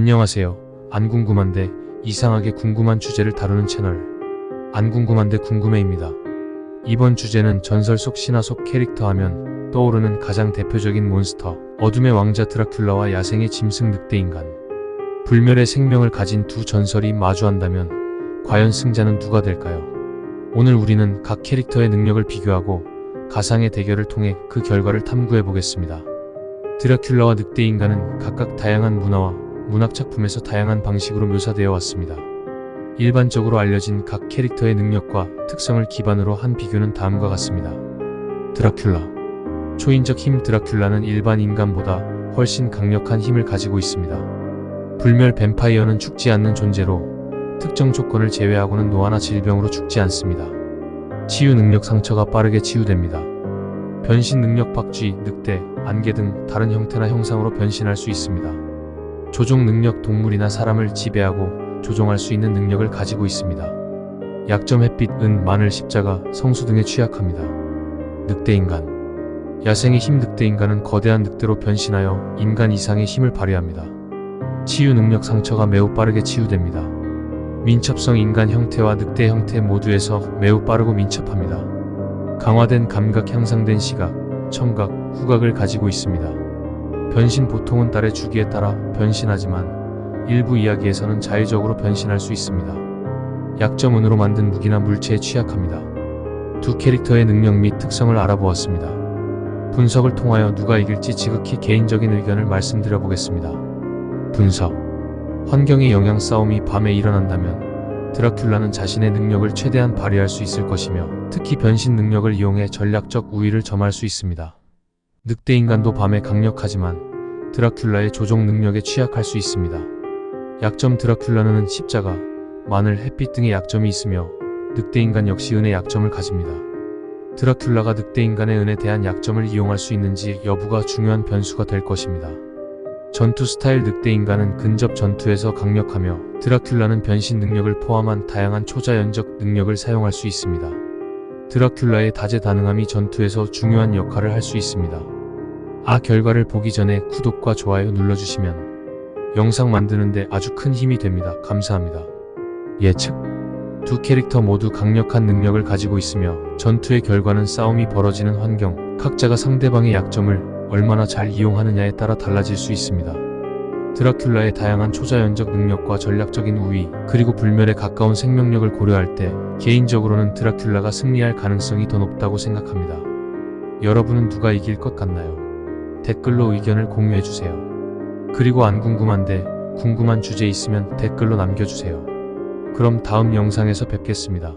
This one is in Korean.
안녕하세요. 안 궁금한데 이상하게 궁금한 주제를 다루는 채널. 안 궁금한데 궁금해입니다. 이번 주제는 전설 속 신화 속 캐릭터 하면 떠오르는 가장 대표적인 몬스터, 어둠의 왕자 드라큘라와 야생의 짐승 늑대인간. 불멸의 생명을 가진 두 전설이 마주한다면 과연 승자는 누가 될까요? 오늘 우리는 각 캐릭터의 능력을 비교하고 가상의 대결을 통해 그 결과를 탐구해 보겠습니다. 드라큘라와 늑대인간은 각각 다양한 문화와 문학 작품에서 다양한 방식으로 묘사되어 왔습니다. 일반적으로 알려진 각 캐릭터의 능력과 특성을 기반으로 한 비교는 다음과 같습니다. 드라큘라 초인적 힘 드라큘라는 일반 인간보다 훨씬 강력한 힘을 가지고 있습니다. 불멸 뱀파이어는 죽지 않는 존재로 특정 조건을 제외하고는 노화나 질병으로 죽지 않습니다. 치유 능력 상처가 빠르게 치유됩니다. 변신 능력 박쥐, 늑대, 안개 등 다른 형태나 형상으로 변신할 수 있습니다. 조종 능력 동물이나 사람을 지배하고 조종할 수 있는 능력을 가지고 있습니다. 약점 햇빛, 은, 마늘, 십자가, 성수 등에 취약합니다. 늑대인간 야생의 힘 늑대인간은 거대한 늑대로 변신하여 인간 이상의 힘을 발휘합니다. 치유 능력 상처가 매우 빠르게 치유됩니다. 민첩성 인간 형태와 늑대 형태 모두에서 매우 빠르고 민첩합니다. 강화된 감각 향상된 시각, 청각, 후각을 가지고 있습니다. 변신 보통은 딸의 주기에 따라 변신하지만 일부 이야기에서는 자유적으로 변신할 수 있습니다. 약점운으로 만든 무기나 물체에 취약합니다. 두 캐릭터의 능력 및 특성을 알아보았습니다. 분석을 통하여 누가 이길지 지극히 개인적인 의견을 말씀드려 보겠습니다. 분석 환경의 영향 싸움이 밤에 일어난다면 드라큘라는 자신의 능력을 최대한 발휘할 수 있을 것이며 특히 변신 능력을 이용해 전략적 우위를 점할 수 있습니다. 늑대 인간도 밤에 강력하지만 드라큘라의 조종 능력에 취약할 수 있습니다. 약점 드라큘라는 십자가, 마늘, 햇빛 등의 약점이 있으며 늑대 인간 역시 은의 약점을 가집니다. 드라큘라가 늑대 인간의 은에 대한 약점을 이용할 수 있는지 여부가 중요한 변수가 될 것입니다. 전투 스타일 늑대 인간은 근접 전투에서 강력하며 드라큘라는 변신 능력을 포함한 다양한 초자연적 능력을 사용할 수 있습니다. 드라큘라의 다재다능함이 전투에서 중요한 역할을 할 수 있습니다. 아 결과를 보기 전에 구독과 좋아요 눌러주시면 영상 만드는데 아주 큰 힘이 됩니다. 감사합니다. 예측 두 캐릭터 모두 강력한 능력을 가지고 있으며 전투의 결과는 싸움이 벌어지는 환경, 각자가 상대방의 약점을 얼마나 잘 이용하느냐에 따라 달라질 수 있습니다. 드라큘라의 다양한 초자연적 능력과 전략적인 우위, 그리고 불멸에 가까운 생명력을 고려할 때 개인적으로는 드라큘라가 승리할 가능성이 더 높다고 생각합니다. 여러분은 누가 이길 것 같나요? 댓글로 의견을 공유해주세요. 그리고 안 궁금한데 궁금한 주제 있으면 댓글로 남겨주세요. 그럼 다음 영상에서 뵙겠습니다.